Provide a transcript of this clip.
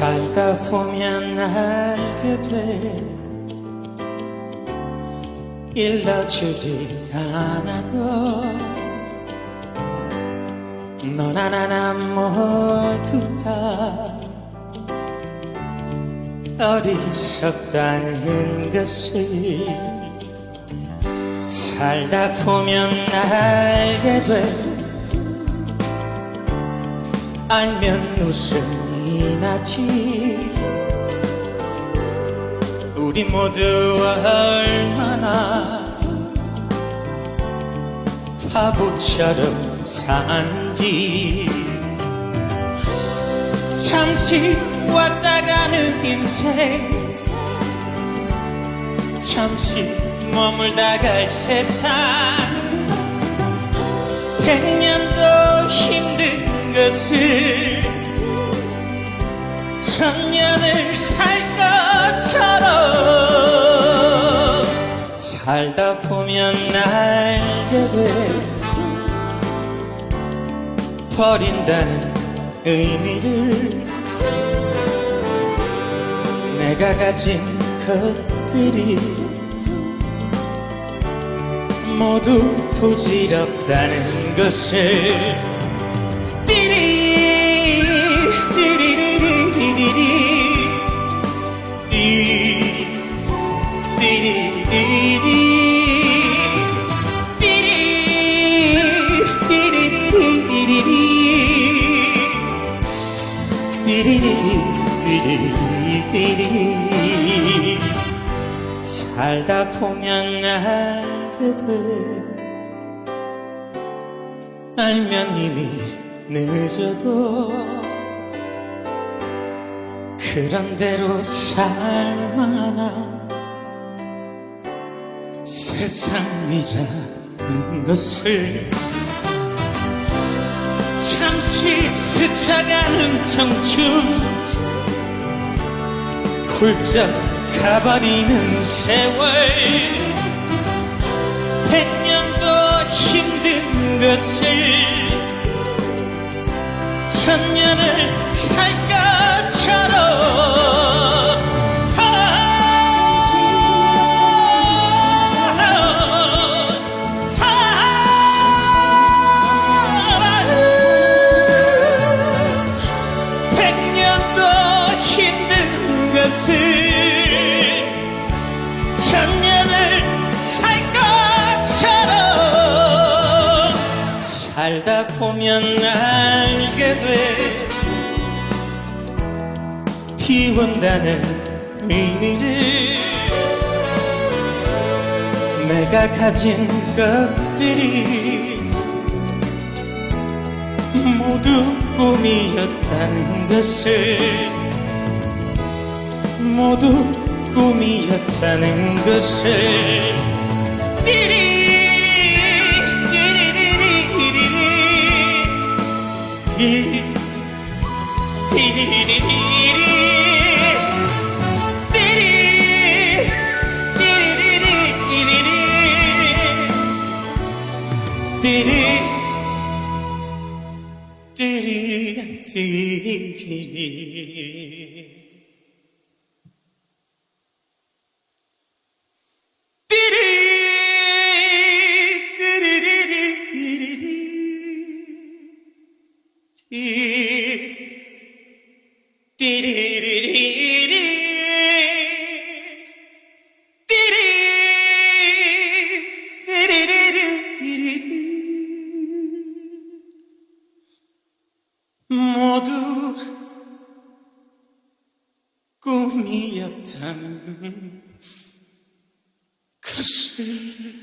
살다 보면 알게 돼. 일러주지 않아도 너나 나나 모두 다 어리석다는 것을 살다 보면 알게 돼. 알면 웃음이 나지. 우리 모두 얼마나 바보처럼 사는지. 잠시 왔다 가는 인생. 잠시 머물다 갈 세상. 백년도 힘든 것을 천년을 살 것처럼 살다 보면 알게 돼 버린다는 의미를 내가 가진 것들이 모두 부질없다는 것을 살다 보면 알게 돼. 알면 이미 늦어도 그런 대로 살만한 세상 이자는 것을 잠시 스쳐가는 청춘 훌쩍 가버리는 세월. 백년도 힘든 것을 천년을 천년을 살 것처럼 살다 보면 알게 돼. 피운다는 의미를 내가 가진 것들이 모두 꿈이었다는 것을 모두 꿈이었다는 것을. 띠리 띠리리리리리. 띠 띠리리리리 띠리 띠리리리리리. 띠리 띠리 띠리 띠리 띠리리리리 띠리 띠리리리리리 모두 꿈이었다는 것을